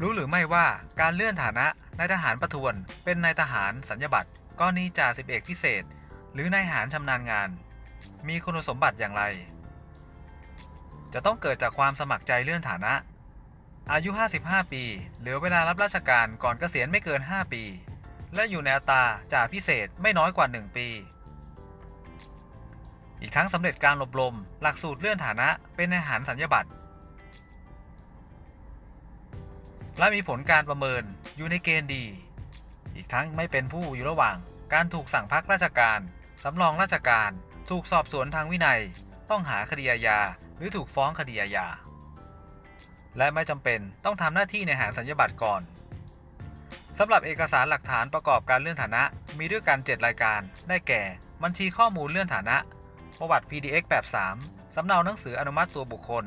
รู้หรือไม่ว่าการเลื่อนฐานะนายทหารประทวน เป็นนายทหารสัญญบัตรกรณีจ่าสิบเอกพิเศษ หรือนายทหารชำนาญงาน มีคุณสมบัติอย่างไร จะต้องเกิดจากความสมัครใจเลื่อนฐานะ อายุ 55 ปี เหลือเวลารับราชการก่อนเกษียณไม่เกิน 5 ปี และอยู่ในอัตราจ่าพิเศษไม่น้อยกว่า 1 ปี อีกทั้งสำเร็จการอบรม หลักสูตรเลื่อนฐานะเป็นนายทหารสัญญบัตร และมีผลการประเมินอยู่ในเกณฑ์ดี อีกทั้งไม่เป็นผู้อยู่ระหว่างการถูกสั่งพักราชการ สำรองราชการ ถูกสอบสวนทางวินัย ต้องหาคดีอาญาหรือถูกฟ้องคดีอาญา และไม่จำเป็นต้องทำหน้าที่ในหารสัญญบัตรก่อนสำหรับเอกสารหลักฐานประกอบการเลื่อนฐานะ มีด้วยกัน 7 รายการ ได้แก่ บัญชีข้อมูลเลื่อนฐานะ ประวัติ PDX แบบ 3 สำเนาหนังสืออนุมัติตัวบุคคล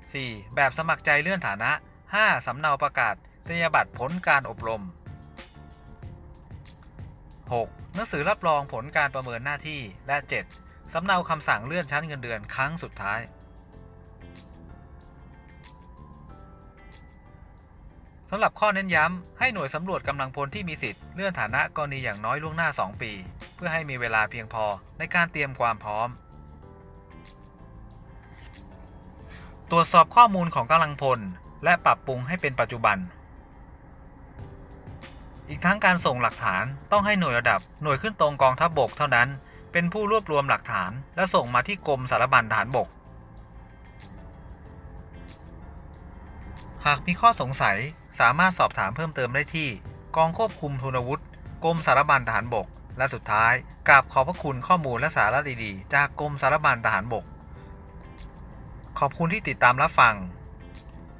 4. แบบสมัครใจเลื่อนฐานะ 5. สำเนาประกาศสัญญาบัตรผลการอบรม 6. หนังสือรับรองผลการประเมินหน้าที่และ 7. สำเนาคำสั่งเลื่อนชั้นเงินเดือนครั้งสุดท้ายสำหรับข้อเน้นย้ำ ให้หน่วยสำรวจกำลังพลที่มีสิทธิ์เลื่อนฐานะกรณีอย่างน้อยล่วงหน้า 2 ปี เพื่อให้มีเวลาเพียงพอในการเตรียมความพร้อม ตรวจสอบข้อมูลของกำลังพล และปรับปรุงให้เป็นปัจจุบัน อีกทั้งการส่งหลักฐานต้องให้หน่วยระดับหน่วยขึ้นตรงกองทัพบบกเท่านั้น เป็นผู้รวบรวมหลักฐานและส่งมาที่กรมสารบัญทหารบก หากมีข้อสงสัยสามารถสอบถามเพิ่มเติมได้ที่ กองควบคุมทุนวุฒิกรมสารบัญทหารบก และสุดท้ายกราบขอบพระคุณข้อมูลและสาระดีๆ จากกรมสารบัญทหารบก ขอบคุณที่ติดตามรับฟัง